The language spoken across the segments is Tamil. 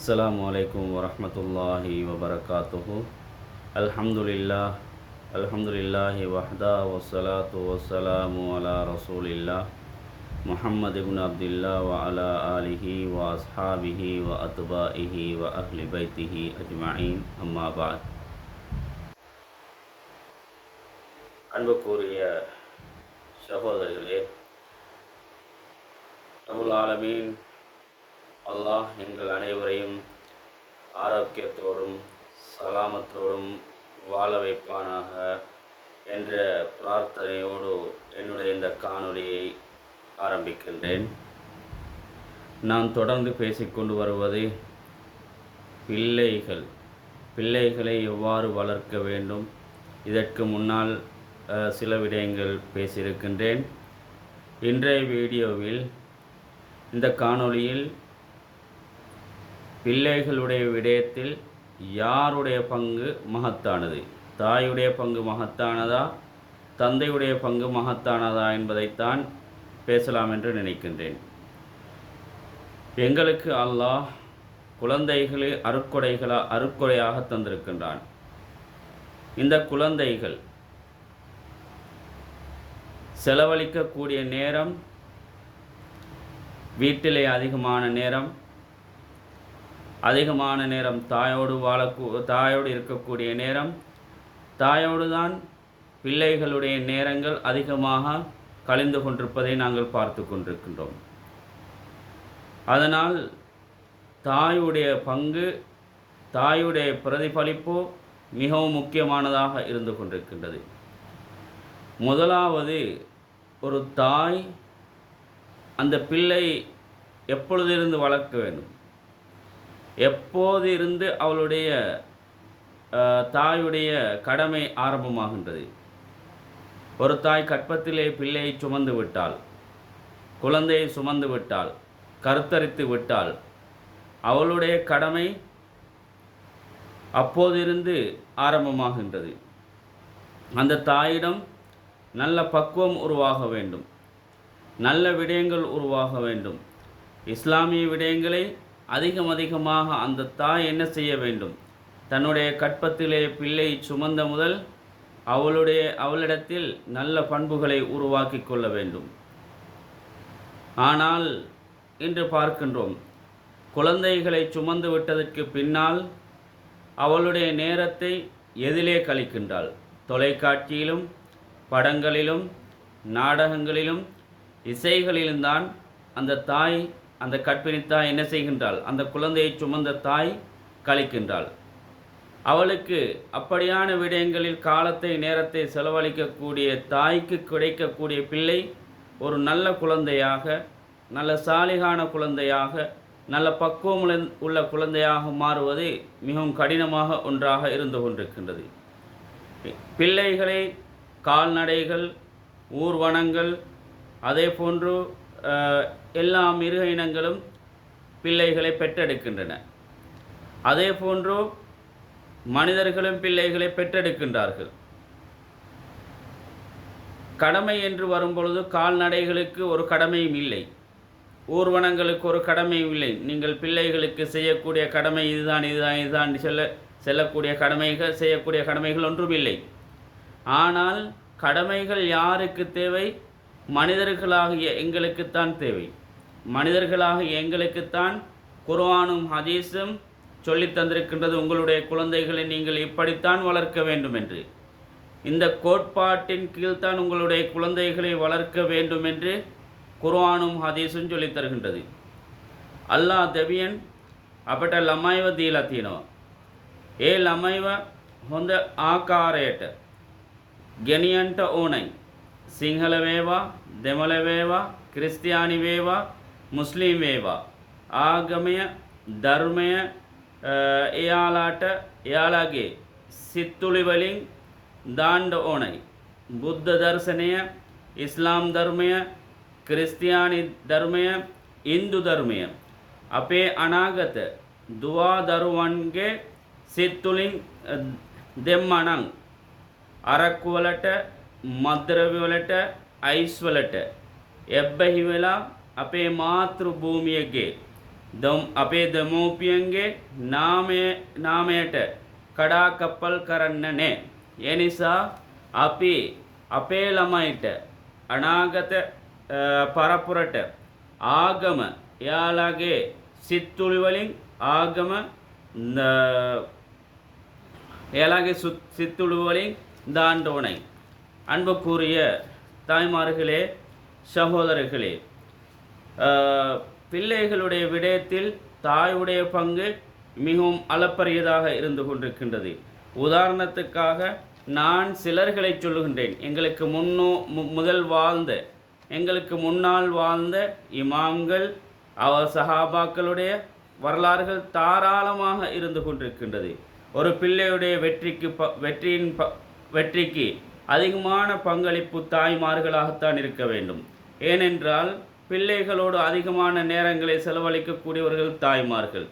السلام عليكم ورحمة الله وبركاته الحمد لله الحمد لله وحده والصلاة والسلام على رسول الله محمد بن عبد الله وعلى آله وأصحابه وأتباعه وأهل بيته أجمعين أما بعد அன்புக்குரிய சகோதரர்களே அபுல் ஆலமீன் அல்லாஹ் எங்கள் அனைவரையும் ஆரோக்கியத்தோடும் சலாமத்தோடும் வாழ வைப்பானாக என்ற பிரார்த்தனையோடு என்னுடைய இந்த காணொளியை ஆரம்பிக்கின்றேன். நான் தொடர்ந்து பேசிக்கொண்டு வருவது பிள்ளைகள். பிள்ளைகளை எவ்வாறு வளர்க்க வேண்டும்? இதற்கு முன்னால் சில விடயங்கள் பேசியிருக்கின்றேன். இன்றைய வீடியோவில் இந்த காணொளியில் பிள்ளைகளுடைய விடயத்தில் யாருடைய பங்கு மகத்தானது? தாயுடைய பங்கு மகத்தானதா? தந்தையுடைய பங்கு மகத்தானதா என்பதைத்தான் பேசலாம் என்று நினைக்கின்றேன். எங்களுக்கு அல்லாஹ் குழந்தைகளை அருக்கொடைகளா அருக்கொடையாக தந்திருக்கின்றான். இந்த குழந்தைகள் செலவழிக்கக்கூடிய நேரம் வீட்டிலே அதிகமான நேரம் அதிகமான நேரம் தாயோடு வாழக்கூ தாயோடு இருக்கக்கூடிய நேரம் தாயோடு தான் பிள்ளைகளுடைய நேரங்கள் அதிகமாக கழிந்து கொண்டிருப்பதை நாங்கள் பார்த்து கொண்டிருக்கின்றோம். அதனால் தாயுடைய பங்கு தாயுடைய பிரதிபலிப்பு மிகவும் முக்கியமானதாக இருந்து கொண்டிருக்கின்றது. முதலாவது ஒரு தாய் அந்த பிள்ளை எப்பொழுதிருந்து வளர்க்க வேண்டும்? எப்போது இருந்து அவளுடைய தாயுடைய கடமை ஆரம்பமாகின்றது? ஒரு தாய் கற்பத்திலே பிள்ளையை சுமந்து விட்டால் குழந்தையை சுமந்து விட்டால் கருத்தரித்து விட்டால் அவளுடைய கடமை அப்போதிருந்து ஆரம்பமாகின்றது. அந்த தாயிடம் நல்ல பக்குவம் உருவாக வேண்டும். நல்ல விடயங்கள் உருவாக வேண்டும். இஸ்லாமிய விடயங்களை அதிகம் அதிகமாக அந்த தாய் என்ன செய்ய வேண்டும்? தன்னுடைய கற்பத்திலே பிள்ளை சுமந்த முதல் அவளுடைய அவளிடத்தில் நல்ல பண்புகளை உருவாக்கி கொள்ள வேண்டும். ஆனால் இன்று பார்க்கின்றோம் குழந்தைகளை சுமந்து விட்டதற்கு பின்னால் அவளுடைய நேரத்தை எதிலே கழிக்கின்றாள். தொலைக்காட்சியிலும் படங்களிலும் நாடகங்களிலும் இசைகளிலும் தான் அந்த தாய் அந்த கற்பிணி தாய் என்ன செய்கின்றாள்? அந்த குழந்தையை சுமந்த தாய் கழிக்கின்றாள். அவளுக்கு அப்படியான விடயங்களில் காலத்தை நேரத்தை செலவழிக்கக்கூடிய தாய்க்கு கிடைக்கக்கூடிய பிள்ளை ஒரு நல்ல குழந்தையாக நல்ல சாலிகான குழந்தையாக நல்ல பக்குவம் உள்ள- குழந்தையாக மாறுவது மிகவும் கடினமாக ஒன்றாக இருந்து கொண்டிருக்கின்றது. பிள்ளைகளை கால்நடைகள் ஊர்வனங்கள் அதே போன்று எல்லா மிருக இனங்களும் பிள்ளைகளை பெற்றெடுக்கின்றன. அதே போன்று மனிதர்களும் பிள்ளைகளை பெற்றெடுக்கின்றார்கள். கடமை என்று வரும்பொழுது கால்நடைகளுக்கு ஒரு கடமையும் இல்லை. ஊர்வனங்களுக்கு ஒரு கடமையும் இல்லை. நீங்கள் பிள்ளைகளுக்கு செய்யக்கூடிய கடமை இதுதான் இதுதான் இதுதான் செல்ல செல்லக்கூடிய கடமைகள் செய்யக்கூடிய கடமைகள் ஒன்றும் இல்லை. ஆனால் கடமைகள் யாருக்கு தேவை? மனிதர்களாகிய எங்களுக்குத்தான் தேவை மனிதர்களாகிய எங்களுக்குத்தான் குர்ஆனும் ஹதீஸும் சொல்லித் தந்திருக்கின்றது உங்களுடைய குழந்தைகளை நீங்கள் இப்படித்தான் வளர்க்க வேண்டும் என்று இந்த கோட்பாட்டின் கீழ்தான் உங்களுடைய குழந்தைகளை வளர்க்க வேண்டும் என்று குர்ஆனும் ஹதீஸும் சொல்லித் தருகின்றது අල්ලා දෙවියන් අපට ළමයිව දීලා තියෙනවා. ඒ ළමයිව හොඳ ආකාරයට ගෙනියන්ට ඕනයි. සිංහල වේවා දෙමළ වේවා ක්‍රිස්තියානි වේවා මුස්ලිම් වේවා. ආගමය ධර්මය අ, එයාලාට එයාලාගේ සිත්තුලිවලින් දාණ්ඩ ඕනයි. බුද්ධ දර්ශනය ඉස්ලාම් ධර්මය ක්‍රිස්තියානි ධර්මය ඉන්දු ධර්මය අපේ අනාගත දුවා දරුවන්ගේ සිත්තුලින් අ, දෙම්මනං අරක්කුවලට මත්ද්‍රව්‍ය වලට අයිස් වලට එබ්බැහි වෙලා අපේ මාතෘ භූමියගේ දම් අපේ දමෝපියන්ගේ නාමය නාමයට කඩාකප්පල් කරන්න නෑ. ඒ නිසා අපි අපේ ළමයිට අනාගත පරපුරට ආගම එයාලාගේ සිත්තුළි වලින් ආගම එයාලාගේ සිත්තුළු වලින් දාන්න ඕනයි. அன்புக்குரிய தாய்மார்களே சகோதரர்களே பிள்ளைகளுடைய விடயத்தில் தாயுடைய பங்கு மிகவும் அளப்பரியதாக இருந்து கொண்டிருக்கின்றது. உதாரணத்துக்காக நான் சிலர்களை சொல்லுகின்றேன். எங்களுக்கு முன்னோ மு- முதல் வாழ்ந்த எங்களுக்கு முன்னால் வாழ்ந்த இமாம்கள் அவ சஹாபாக்களுடைய வரலாறுகள் தாராளமாக இருந்து கொண்டிருக்கின்றது. ஒரு பிள்ளையுடைய வெற்றிக்கு ப வெற்றியின் ப வெற்றிக்கு அதிகமான பங்களிப்பு தாய்மார்களாகத்தான் இருக்க வேண்டும். ஏனென்றால் பிள்ளைகளோடு அதிகமான நேரங்களை செலவழிக்கக்கூடியவர்கள் தாய்மார்கள்.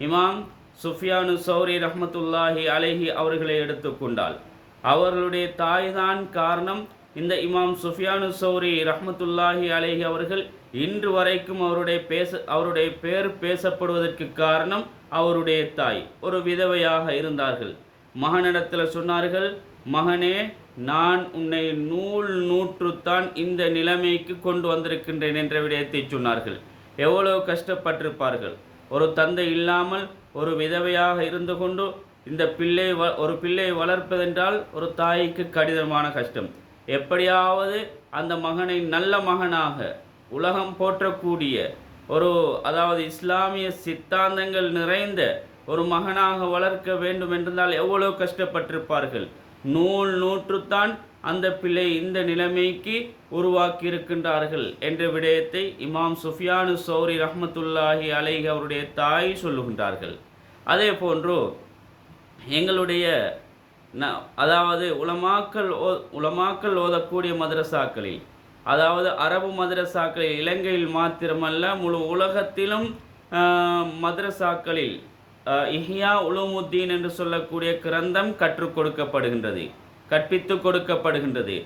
இமாம் சுஃபியானு சௌரி ரஹமத்துல்லாஹி அலஹி அவர்களை எடுத்துக்கொண்டால் அவர்களுடைய தாய்தான் காரணம் இந்த இமாம் சுஃபியானு சௌரி ரஹமத்துல்லாஹி அலைஹி அவர்கள் இன்று வரைக்கும் அவருடைய பேச அவருடைய பேர் பேசப்படுவதற்கு காரணம் அவருடைய தாய். ஒரு விதவையாக இருந்தார்கள். மகனிடத்தில் சொன்னார்கள் மகனே நான் உன்னை நூல் நூற்றுத்தான் இந்த நிலைமைக்கு கொண்டு வந்திருக்கின்றேன் என்ற விடயத்தை சொன்னார்கள். எவ்வளவு கஷ்டப்பட்டிருப்பார்கள். ஒரு தந்தை இல்லாமல் ஒரு விதவையாக இருந்து கொண்டு இந்த பிள்ளை வ ஒரு பிள்ளை வளர்ப்பதென்றால் ஒரு தாய்க்கு கடினமான கஷ்டம். எப்படியாவது அந்த மகனை நல்ல மகனாக உலகம் போற்றக்கூடிய ஒரு அதாவது இஸ்லாமிய சித்தாந்தங்கள் நிறைந்த ஒரு மகனாக வளர்க்க வேண்டும் என்றால் எவ்வளவு கஷ்டப்பட்டிருப்பார்கள். நூல் நூற்றுத்தான் அந்த பிள்ளை இந்த நிலைமைக்கு உருவாக்கி இருக்கின்றார்கள் என்ற விடயத்தை இமாம் சுஃபியானு சௌரி ரஹமத்துல்லாஹி அலைஹி அவருடைய தாய் சொல்லுகின்றார்கள். அதே போன்று எங்களுடைய ந- அதாவது உலமாக்கல் ஓ உலமாக்கல் ஓதக்கூடிய மதரசாக்களில் அதாவது அரபு மதரசாக்களில் இலங்கையில் மாத்திரமல்ல முழு உலகத்திலும் மதரசாக்களில் இஹியா உலுமுத்தீன் என்று சொல்லக்கூடிய கிரந்தம் கற்றுக் கொடுக்கப்படுகின்றது கற்பித்து கொடுக்கப்படுகின்றது.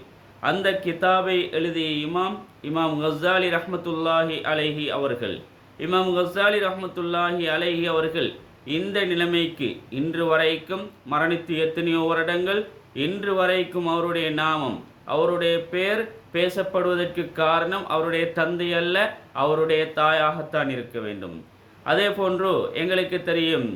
அந்த கிதாபை எழுதிய இமாம் இமாம் கஸ்ஸாலி ரஹமத்துல்லாஹி அலைஹி அவர்கள். இமாம் கஸ்ஸாலி ரஹமத்துல்லாஹி அலைஹி அவர்கள் இந்த நிலைமைக்கு இன்று வரைக்கும் மரணித்து எத்தனையோ வருடங்கள் இன்று வரைக்கும் அவருடைய நாமம் அவருடைய பெயர் பேசப்படுவதற்கு காரணம் அவருடைய தந்தை அல்ல அவருடைய தாயாகத்தான் இருக்க வேண்டும். அதே போன்று எங்களுக்கு தெரியும்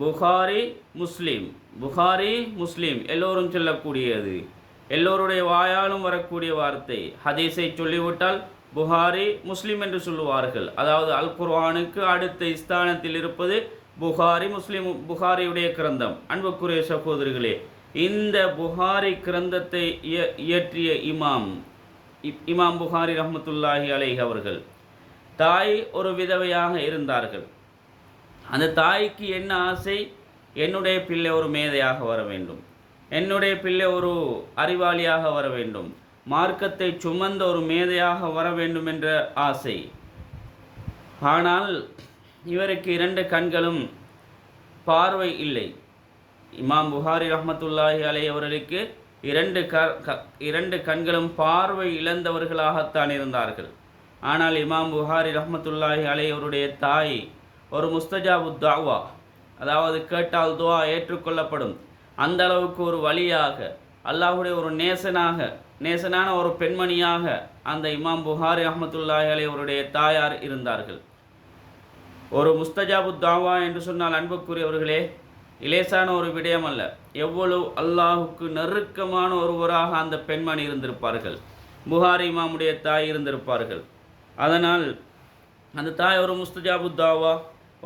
புகாரி முஸ்லீம் புகாரி முஸ்லீம் எல்லோரும் சொல்லக்கூடியது. எல்லோருடைய வாயாலும் வரக்கூடிய வார்த்தை. ஹதீஸை சொல்லிவிட்டால் புகாரி முஸ்லீம் என்று சொல்லுவார்கள். அதாவது அல் குர்வானுக்கு அடுத்த ஸ்தானத்தில் இருப்பது புகாரி முஸ்லீம் புகாரியுடைய கிரந்தம். அன்புக்குரிய சகோதரிகளே இந்த புகாரி கிரந்தத்தை இய- இயற்றிய இமாம் இமாம் புகாரி ரஹமத்துல்லாஹி அலைஹி அவர்கள் தாய் ஒரு விதவையாக இருந்தார்கள். அந்த தாய்க்கு என்ன ஆசை? என்னுடைய பிள்ளை ஒரு மேதையாக வர வேண்டும். என்னுடைய பிள்ளை ஒரு அறிவாளியாக வர வேண்டும். மார்க்கத்தை சுமந்த ஒரு மேதையாக வர வேண்டும் என்ற ஆசை. ஆனால் இவருக்கு இரண்டு கண்களும் பார்வை இல்லை. இமாம் புகாரி ரஹமத்துல்லாஹி அலை அவர்களுக்கு இரண்டு க க- இரண்டு கண்களும் பார்வை இழந்தவர்களாகத்தான் இருந்தார்கள். ஆனால் இமாம் புகாரி ரஹமத்துல்லாஹி அலை அவருடைய தாய் ஒரு முஸ்தஜாபு தாவா அதாவது கேட்டால் துவா ஏற்றுக்கொள்ளப்படும். அந்த அளவுக்கு ஒரு வழியாக அல்லாஹ்வுடைய ஒரு நேசனாக நேசனான ஒரு பெண்மணியாக அந்த இமாம் புகாரி ரஹ்மத்துல்லாஹி அலை அவருடைய தாயார் இருந்தார்கள். ஒரு முஸ்தஜாபு தாவா என்று சொன்னால் அன்புக்குரியவர்களே இலேசான ஒரு விடயம் அல்ல. எவ்வளவு அல்லாஹுக்கு நெருக்கமான ஒருவராக அந்த பெண்மணி இருந்திருப்பார்கள். புகாரி இமாமுடைய தாய் இருந்திருப்பார்கள். அதனால் அந்த தாய் ஒரு முஸ்தஜாபு தாவா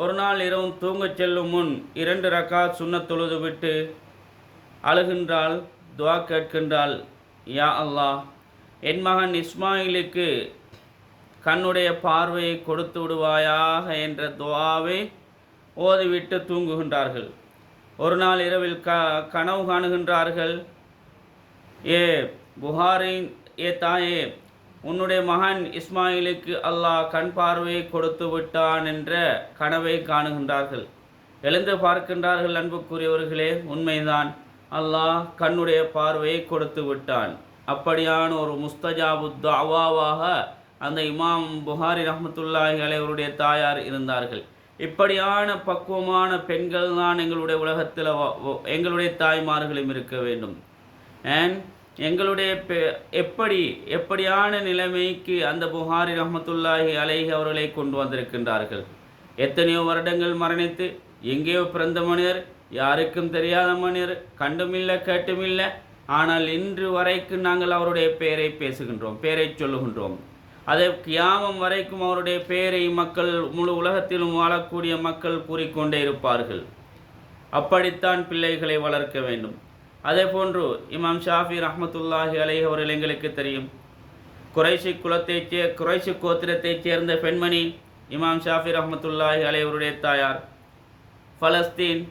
ஒரு நாள் இரவும் தூங்கச் செல்லும் முன் இரண்டு ரக்கா சுண்ணத் தொழுது விட்டு அழுகின்றாள் துவா கேட்கின்றாள் யா அல்லாஹ் என் மகன் இஸ்மாயிலுக்கு கண்ணுடைய பார்வையை கொடுத்து விடுவாயாக என்ற துவாவை ஓதிவிட்டு தூங்குகின்றார்கள். ஒரு நாள் இரவில் க கனவு காணுகின்றார்கள். ஏ புகாரின் ஏ தாயே உன்னுடைய மகன் இஸ்மாயிலுக்கு அல்லாஹ் கண் பார்வையை கொடுத்து விட்டான் என்ற கனவை காணுகின்றார்கள். எழுந்து பார்க்கின்றார்கள் அன்புக்குரியவர்களே உண்மைதான். அல்லாஹ் கண்ணுடைய பார்வையை கொடுத்து விட்டான். அப்படியான ஒரு முஸ்தஜாபு தாவாவாக அந்த இமாம் புகாரி ரஹமத்துல்லாஹி அலைவருடைய தாயார் இருந்தார்கள். இப்படியான பக்குவமான பெண்கள் தான் எங்களுடைய உலகத்தில் எங்களுடைய தாய்மார்களும் இருக்க வேண்டும். அண்ட் எங்களுடைய பெ- எப்படி எப்படியான நிலைமைக்கு அந்த புகாரி ரஹமத்துல்லாஹி அலைஹி அவர்களை கொண்டு வந்திருக்கின்றார்கள்? எத்தனையோ வருடங்கள் மரணித்து எங்கேயோ பிறந்த மனிதர் யாருக்கும் தெரியாத மனிதர் கண்டுமில்லை கேட்டுமில்லை ஆனால் இன்று வரைக்கும் நாங்கள் அவருடைய பெயரை பேசுகின்றோம் பெயரை சொல்லுகின்றோம். அதை கியாமம் வரைக்கும் அவருடைய பெயரை மக்கள் முழு உலகத்திலும் வாழக்கூடிய மக்கள் கூறிக்கொண்டே இருப்பார்கள். அப்படித்தான் பிள்ளைகளை வளர்க்க வேண்டும். அதே போன்று இமாம் ஷாஃபி ரஹமத்துல்லாஹி அலைஹி அவர்கள் எங்களுக்கு தெரியும். குறைஷி குலத்தைச் சே குறைஷி கோத்திரத்தைச் சேர்ந்த பெண்மணி இமாம் ஷாஃபி ரஹமத்துல்லாஹி அலை அவருடைய தாயார். பலஸ்தீன்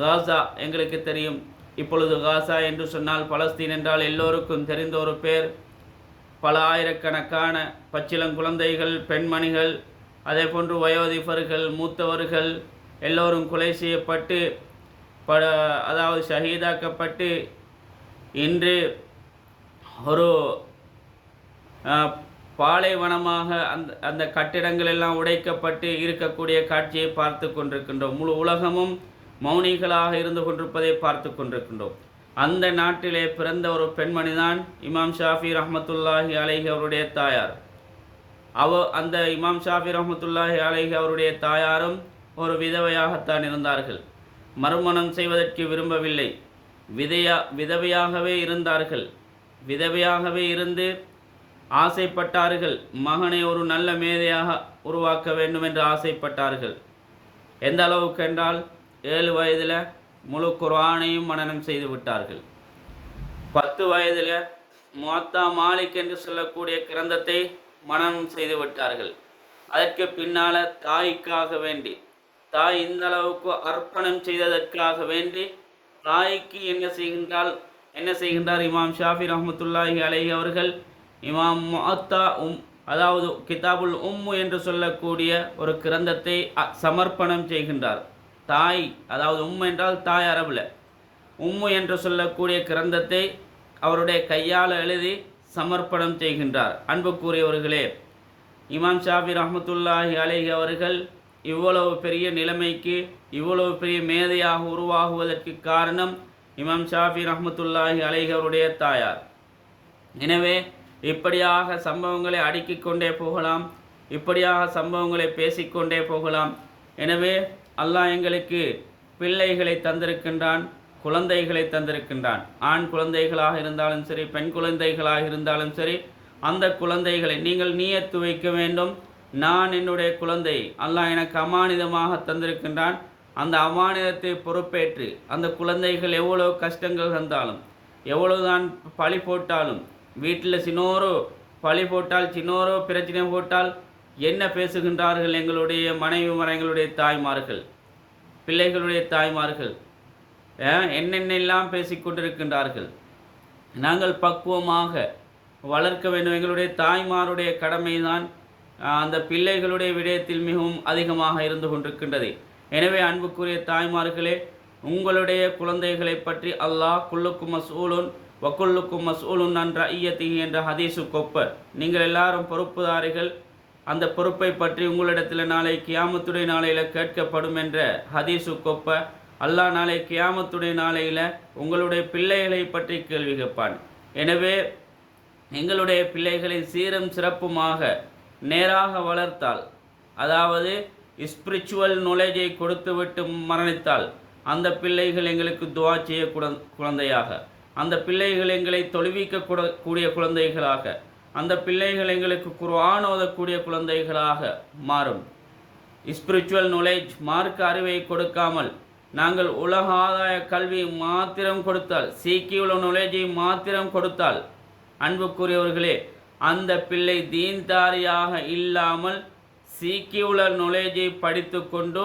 காசா எங்களுக்கு தெரியும். இப்பொழுது காசா என்று சொன்னால் பலஸ்தீன் என்றால் எல்லோருக்கும் தெரிந்த ஒரு பேர். பல ஆயிரக்கணக்கான பச்சிளங்குழந்தைகள் பெண்மணிகள் அதே போன்று வயோதிபர்கள் மூத்தவர்கள் எல்லோரும் கொலை செய்யப்பட்டு பட அதாவது ஷஹீதாக்கப்பட்டு இன்று ஒரு பாலைவனமாக அந்த அந்த கட்டிடங்கள் எல்லாம் உடைக்கப்பட்டு இருக்கக்கூடிய காட்சியை பார்த்து கொண்டிருக்கின்றோம். முழு உலகமும் மௌனிகளாக இருந்து கொண்டிருப்பதை பார்த்து கொண்டிருக்கின்றோம். அந்த நாட்டிலே பிறந்த ஒரு பெண்மணி தான் இமாம் ஷாஃபி ரஹமத்துல்லாஹி அலைஹி அவருடைய தாயார். அவ அந்த இமாம் ஷாஃபி ரஹமத்துல்லாஹி அலைஹி அவருடைய தாயாரும் ஒரு விதவையாகத்தான் இருந்தார்கள். மறுமணம் செய்வதற்கு விரும்பவில்லை. விதையா விதவையாகவே இருந்தார்கள். விதவையாகவே இருந்து ஆசைப்பட்டார்கள். மகனை ஒரு நல்ல மேதையாக உருவாக்க வேண்டும் என்று ஆசைப்பட்டார்கள். எந்த அளவுக்கு என்றால் ஏழு வயதில் முழு குரானையும் மனனம் செய்து விட்டார்கள். பத்து வயதில் முவத்தா மாலிக் என்று சொல்லக்கூடிய கிரந்தத்தை மனனம் செய்து விட்டார்கள். அதற்கு பின்னால தாய்க்காக வேண்டி தாய் இந்த அளவுக்கு அர்ப்பணம் செய்ததற்காக வேண்டி தாய்க்கு என்ன செய்கின்றால் என்ன செய்கின்றார்? இமாம் ஷாஃபி ரஹமத்துல்லாஹி அலை அவர்கள் இமாம் முஅத்தா உம் அதாவது கிதாபுல் உம்மு என்று சொல்லக்கூடிய ஒரு கிரந்தத்தை அ- சமர்ப்பணம் செய்கின்றார். தாய் அதாவது உம் என்றால் தாய் அரபில். உம்மு என்று சொல்லக்கூடிய கிரந்தத்தை அவருடைய கையால் எழுதி சமர்ப்பணம் செய்கின்றார். அன்புக்குரியவர்களே இமாம் ஷாஃபி ரஹமத்துல்லாஹி அலேஹி அவர்கள் இவ்வளவு பெரிய நிலைமைக்கு இவ்வளவு பெரிய மேதையாக உருவாகுவதற்கு காரணம் இமாம் ஷாஃபி ரஹமத்துல்லாஹி அலைகருடைய தாயார். எனவே இப்படியாக சம்பவங்களை அடுக்கிக் கொண்டே போகலாம் இப்படியாக சம்பவங்களை பேசிக்கொண்டே போகலாம். எனவே அல்லாஹ் எங்களுக்கு பிள்ளைகளை தந்திருக்கின்றான் குழந்தைகளை தந்திருக்கின்றான். ஆண் குழந்தைகளாக இருந்தாலும் சரி பெண் குழந்தைகளாக இருந்தாலும் சரி அந்த குழந்தைகளை நீங்கள் நீயத்து வைக்க வேண்டும். நான் என்னுடைய குழந்தை அல்லாஹ் எனக்கு அமானிதமாக தந்திருக்கின்றான். அந்த அமானிதத்தை பொறுப்பேற்று அந்த குழந்தைகள் எவ்வளோ கஷ்டங்கள் தந்தாலும் எவ்வளோதான் பழி போட்டாலும் வீட்டில் சின்னோரோ பழி போட்டால் சின்னோரோ பிரச்சனை போட்டால் என்ன பேசுகின்றார்கள் எங்களுடைய மனைவி எங்களுடைய தாய்மார்கள் பிள்ளைகளுடைய தாய்மார்கள் என்னென்னெல்லாம் பேசிக்கொண்டிருக்கின்றார்கள் நாங்கள் பக்குவமாக வளர்க்க வேண்டும். எங்களுடைய தாய்மாருடைய கடமைதான் அந்த பிள்ளைகளுடைய விடயத்தில் மிகவும் அதிகமாக இருந்து கொண்டிருக்கின்றது. எனவே அன்புக்குரிய தாய்மார்களே உங்களுடைய குழந்தைகளை பற்றி அல்லாஹ் குல்லுக்கும் மசூலுன் வக்குல்லுக்கும் மசூலுன் என்ற ஐயத்திகி என்ற ஹதீசு கொப்பர் நீங்கள் எல்லாரும் பொறுப்புதாரிகள் அந்த பொறுப்பை பற்றி உங்களிடத்தில் நாளை கியாமத்துடைய நாளையில் கேட்கப்படும் என்ற ஹதீசு கொப்ப அல்லாஹ் நாளை கியாமத்துடைய நாளையில் உங்களுடைய பிள்ளைகளை பற்றி கேள்வி கேட்பான். எனவே எங்களுடைய பிள்ளைகளின் சீரும் சிறப்புமாக நேராக வளர்த்தால் அதாவது ஸ்பிரிச்சுவல் நாலேஜை கொடுத்துவிட்டு மரணித்தால் அந்த பிள்ளைகள் எங்களுக்கு துவா செய்ய குழந்தையாக. அந்த பிள்ளைகள் எங்களை தொழுவிக்க கூடிய குழந்தைகளாக. அந்த பிள்ளைகள் எங்களுக்கு குர்ஆன் ஓதக்கூடிய குழந்தைகளாக மாறும். ஸ்பிரிச்சுவல் நாலேஜ் மார்க்க அறிவை கொடுக்காமல் நாங்கள் உலக ஆதாய கல்வி மாத்திரம் கொடுத்தால் சீக்கியுள்ள நாலேஜை மாத்திரம் கொடுத்தால் அன்புக்குரியவர்களே அந்த பிள்ளை தீன்தாரியாக இல்லாமல் சீக்கியுள்ள நாலேஜை படித்துக்கொண்டு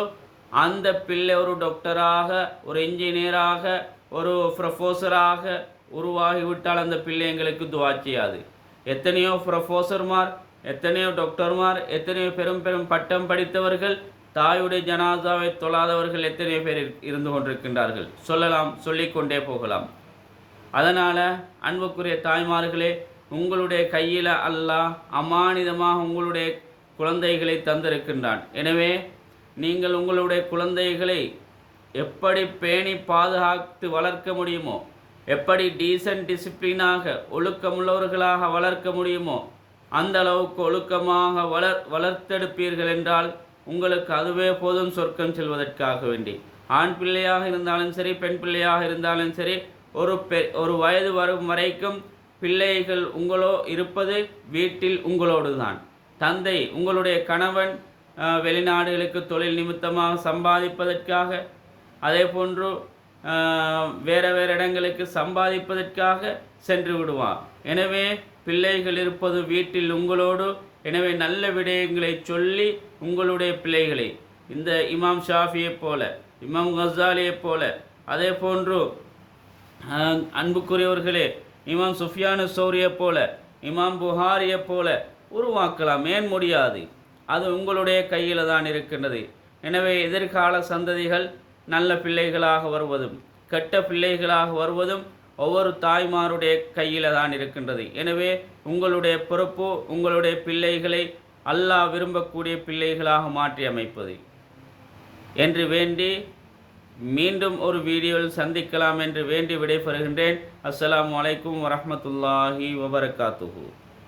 அந்த பிள்ளை ஒரு டாக்டராக ஒரு இன்ஜினியராக ஒரு ப்ரொஃபோசராக உருவாகிவிட்டால் அந்த பிள்ளை எங்களுக்கு துவா செய்யாது. எத்தனையோ ப்ரொஃபோசர்மார் எத்தனையோ டாக்டர்மார் எத்தனையோ பெரும் பெரும் பட்டம் படித்தவர்கள் தாயுடைய ஜனாதாவை தொழாதவர்கள் எத்தனையோ பேர் இருந்து கொண்டிருக்கின்றார்கள். சொல்லலாம் சொல்லிக்கொண்டே போகலாம். அதனால் அன்புக்குரிய தாய்மார்களே உங்களுடைய கையில் அல்லாஹ் அமானிதமாக உங்களுடைய குழந்தைகளை தந்திருக்கின்றான். எனவே நீங்கள் உங்களுடைய குழந்தைகளை எப்படி பேணி பாதுகாத்து வளர்க்க முடியுமோ எப்படி டீசன்ட் டிசிப்ளினாக ஒழுக்கமுள்ளவர்களாக வளர்க்க முடியுமோ அந்த அளவுக்கு ஒழுக்கமாக வளர் வளர்த்தெடுப்பீர்கள் என்றால் உங்களுக்கு அதுவே போதும் சொர்க்கம் செல்வதற்காக வேண்டி. ஆண் பிள்ளையாக இருந்தாலும் சரி பெண் பிள்ளையாக இருந்தாலும் சரி ஒரு பெ ஒரு வயது வரும் வரைக்கும் பிள்ளைகள் உங்களோ இருப்பது வீட்டில் உங்களோடு தான் தந்தை உங்களுடைய கணவன் வெளிநாடுகளுக்கு தொழில் நிமித்தமாக சம்பாதிப்பதற்காக அதே போன்று வேறு வேற வேறு இடங்களுக்கு சம்பாதிப்பதற்காக சென்று விடுவார். எனவே பிள்ளைகள் இருப்பது வீட்டில் உங்களோடு. எனவே நல்ல விடயங்களை சொல்லி உங்களுடைய பிள்ளைகளை இந்த இமாம் ஷாஃபியைப் போல இமாம் கசாலியைப் போல அதே போன்று அன்புக்குரியவர்களே இமாம் சுஃபியானு சௌரியை போல இமாம் புகாரியைப் போல உருவாக்கலாம் ஏன் முடியாது? அது உங்களுடைய கையில் தான் இருக்கின்றது. எனவே எதிர்கால சந்ததிகள் நல்ல பிள்ளைகளாக வருவதும் கெட்ட பிள்ளைகளாக வருவதும் ஒவ்வொரு தாய்மாருடைய கையில் தான் இருக்கின்றது. எனவே உங்களுடைய பொறுப்பு உங்களுடைய பிள்ளைகளை அல்லாஹ் விரும்பக்கூடிய பிள்ளைகளாக மாற்றி அமைப்பது. என்று வேண்டி மீண்டும் ஒரு வீடியோவில் சந்திக்கலாம் என்று வேண்டி விடைபெறுகின்றேன். அஸ்லாம் அலைக்கும் வரமத்துல்லாஹி வபரகாத்துஹு.